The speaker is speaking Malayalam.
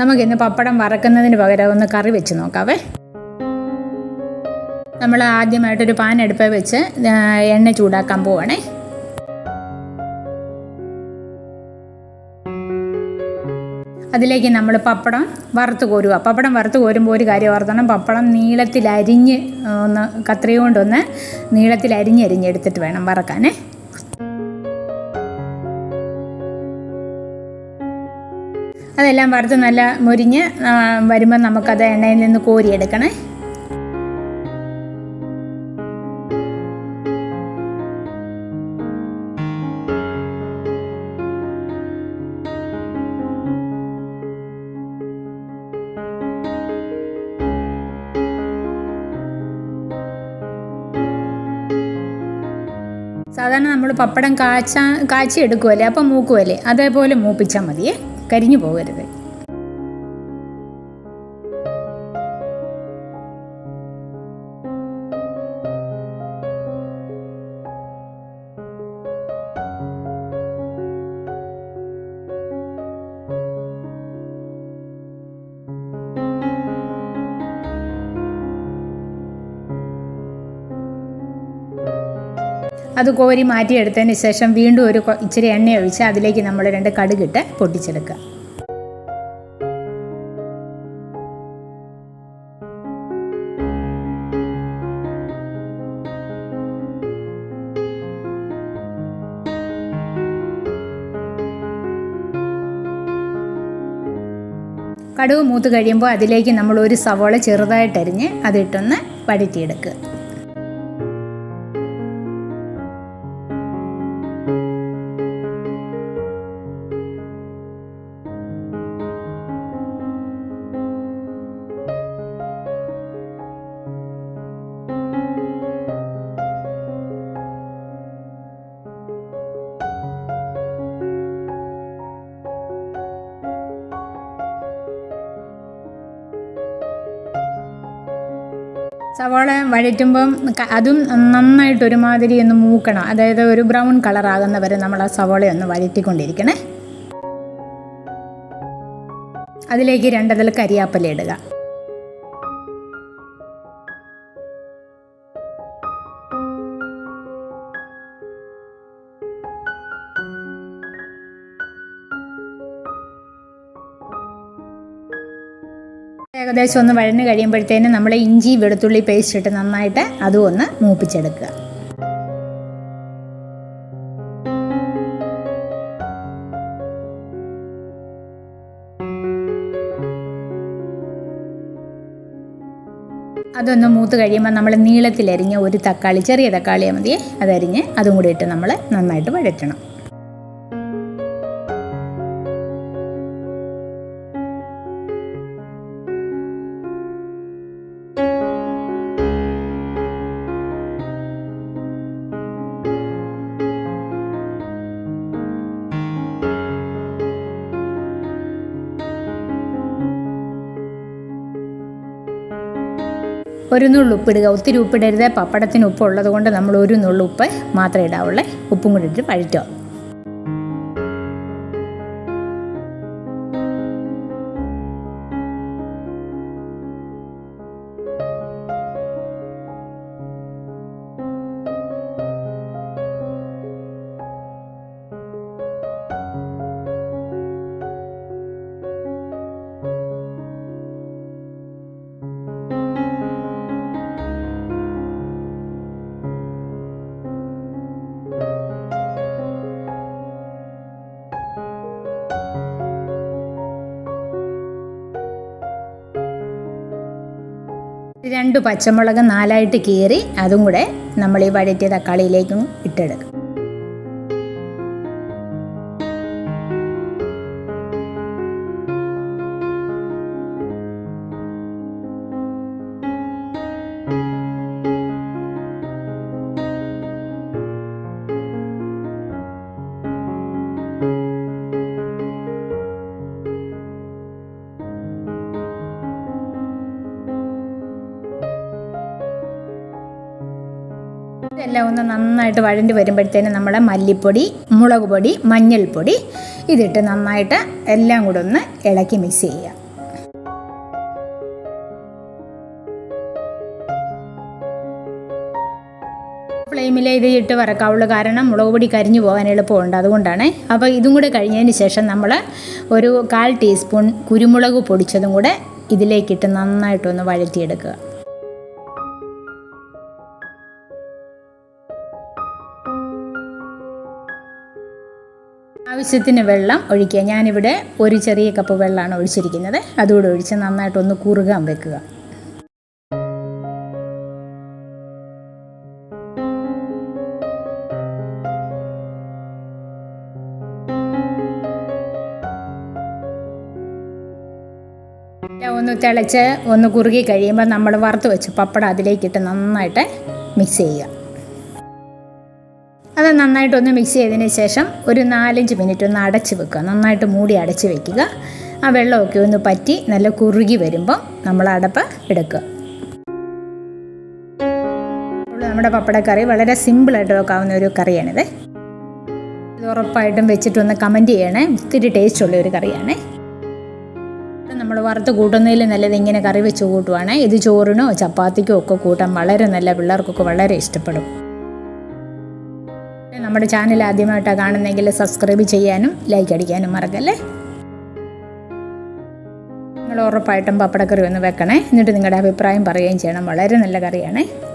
നമുക്കിന്ന് പപ്പടം വറക്കുന്നതിന് പകരം ഒന്ന് കറി വെച്ച് നോക്കാവേ. നമ്മൾ ആദ്യമായിട്ടൊരു പാൻ അടുപ്പ് വെച്ച് എണ്ണ ചൂടാക്കാൻ പോവാണേ. അതിലേക്ക് നമ്മൾ പപ്പടം വറുത്ത് കോരുക പപ്പടം വറുത്ത് കോരുമ്പോൾ ഒരു കാര്യം ഓർത്തണം. പപ്പടം നീളത്തിൽ അരിഞ്ഞ് ഒന്ന് കത്രിക കൊണ്ടൊന്ന് നീളത്തിൽ അരിഞ്ഞ് അരിഞ്ഞെടുത്തിട്ട് വേണം വറക്കാനേ. അതെല്ലാം വറുത്ത് നല്ല മുരിഞ്ഞ് വരുമ്പോൾ നമുക്കത് എണ്ണയിൽ നിന്ന് കോരിയെടുക്കണേ. സാധാരണ നമ്മൾ പപ്പടം കാച്ചാ കാച്ചി എടുക്കുമല്ലേ അപ്പം മൂക്കുമല്ലേ അതേപോലെ മൂപ്പിച്ചാൽ മതിയേ. കരിഞ്ഞു പോകരുത്. അത് കോരി മാറ്റിയെടുത്തതിന് ശേഷം വീണ്ടും ഒരു ഇച്ചിരി എണ്ണ ഒഴിച്ച് അതിലേക്ക് നമ്മൾ രണ്ട് കടുകിട്ട് പൊട്ടിച്ചെടുക്കുക. കടുവ് മൂത്ത് കഴിയുമ്പോൾ അതിലേക്ക് നമ്മൾ ഒരു സവോള ചെറുതായിട്ടരിഞ്ഞ് അതിട്ടൊന്ന് വഴറ്റിയെടുക്കുക. സവാള വഴറ്റുമ്പം അതും നന്നായിട്ട് ഒരുമാതിരി ഒന്ന് മൂക്കണം. അതായത് ഒരു ബ്രൗൺ കളറാകുന്ന വരെ നമ്മൾ ആ സവാള ഒന്ന് വഴറ്റിക്കൊണ്ടിരിക്കണേ. അതിലേക്ക് രണ്ടതിൽ കരിയാപ്പല ഇടുക. ഏകദേശം ഒന്ന് വഴന്ന് കഴിയുമ്പോഴത്തേനും നമ്മൾ ഇഞ്ചി വെളുത്തുള്ളി പേസ്റ്റ് ഇട്ട് നന്നായിട്ട് അതും ഒന്ന് മൂപ്പിച്ചെടുക്കുക. അതൊന്ന് മൂത്ത് കഴിയുമ്പോൾ നമ്മൾ നീളത്തിലരിഞ്ഞ ഒരു തക്കാളി ചെറിയ തക്കാളിയാൽ മതി. അതരിഞ്ഞ് അതും കൂടി ഇട്ട് നമ്മൾ നന്നായിട്ട് വഴറ്റണം. ഒരു നുള്ളു ഉപ്പിടുക ഒത്തിരി ഉപ്പിടരുത്. പപ്പടത്തിന് ഉപ്പുള്ളത് കൊണ്ട് നമ്മൾ ഒരു നുള്ളു ഉപ്പ് മാത്രമേ ഇടാവുള്ളേ. ഉപ്പും കൂടി ഇട്ട് വഴറ്റുക. രണ്ട് പച്ചമുളക് നാലായിട്ട് കീറി അതും കൂടെ നമ്മൾ ഈ വഴറ്റിയ തക്കാളിയിലേക്കും ഇട്ടെടുക്കും. ഇതെല്ലാം ഒന്ന് നന്നായിട്ട് വഴണ്ടി വരുമ്പോഴത്തേനും നമ്മുടെ മല്ലിപ്പൊടി മുളക് പൊടി മഞ്ഞൾപ്പൊടി ഇതിട്ട് നന്നായിട്ട് എല്ലാം കൂടെ ഒന്ന് ഇളക്കി മിക്സ് ചെയ്യുക. ഫ്ലെയിമിലെ ഇത് ഇട്ട് വറക്കാവുള്ളൂ കാരണം മുളക് പൊടി കരിഞ്ഞു പോകാൻ എളുപ്പമുണ്ട് അതുകൊണ്ടാണ്. അപ്പോൾ ഇതും കൂടെ കഴിഞ്ഞതിന് ശേഷം നമ്മൾ ഒരു കാൽ ടീസ്പൂൺ കുരുമുളക് പൊടിച്ചതും കൂടെ ഇതിലേക്കിട്ട് നന്നായിട്ടൊന്ന് വഴറ്റിയെടുക്കുക. ആവശ്യത്തിന് വെള്ളം ഒഴിക്കുക. ഞാനിവിടെ ഒരു ചെറിയ കപ്പ് വെള്ളമാണ് ഒഴിച്ചിരിക്കുന്നത്. അതുകൂടെ ഒഴിച്ച് നന്നായിട്ടൊന്ന് കുറുകാൻ വെക്കുക. ഒന്ന് തിളച്ച് ഒന്ന് കുറുകി കഴിയുമ്പോൾ നമ്മൾ വറുത്ത് വെച്ച് പപ്പടം അതിലേക്കിട്ട് നന്നായിട്ട് മിക്സ് ചെയ്യുക. അത് നന്നായിട്ടൊന്ന് മിക്സ് ചെയ്തതിന് ശേഷം ഒരു നാലഞ്ച് മിനിറ്റ് ഒന്ന് അടച്ച് വെക്കുക. നന്നായിട്ട് മൂടി അടച്ച് വെക്കുക. ആ വെള്ളമൊക്കെ ഒന്ന് പറ്റി നല്ല കുറുകി വരുമ്പോൾ നമ്മൾ അടപ്പ് എടുക്കുക. നമ്മുടെ പപ്പടക്കറി വളരെ സിമ്പിളായിട്ട് വെക്കാവുന്ന ഒരു കറിയാണിത്. ഇത് ഉറപ്പായിട്ടും വെച്ചിട്ടൊന്ന് കമന്റ് ചെയ്യണേ. ഒത്തിരി ടേസ്റ്റ് ഉള്ള ഒരു കറിയാണ്. നമ്മൾ വറുത്ത് കൂട്ടുന്നതിൽ നല്ലത് ഇങ്ങനെ കറി വെച്ച് കൂട്ടുവാണ്. ഇത് ചോറിനോ ചപ്പാത്തിക്കോ ഒക്കെ കൂട്ടാൻ വളരെ നല്ല പിള്ളേർക്കൊക്കെ വളരെ ഇഷ്ടപ്പെടും. നമ്മുടെ ചാനൽ ആദ്യമായിട്ടാണ് കാണുന്നതെങ്കിൽ സബ്സ്ക്രൈബ് ചെയ്യാനും ലൈക്ക് അടിക്കാനും മറക്കല്ലേ? നിങ്ങൾ ഉറപ്പായിട്ടും പപ്പടക്കറി ഒന്ന് വെക്കണേ. എന്നിട്ട് നിങ്ങളുടെ അഭിപ്രായം പറയുകയും ചെയ്യണം. വളരെ നല്ല കറിയാണ്.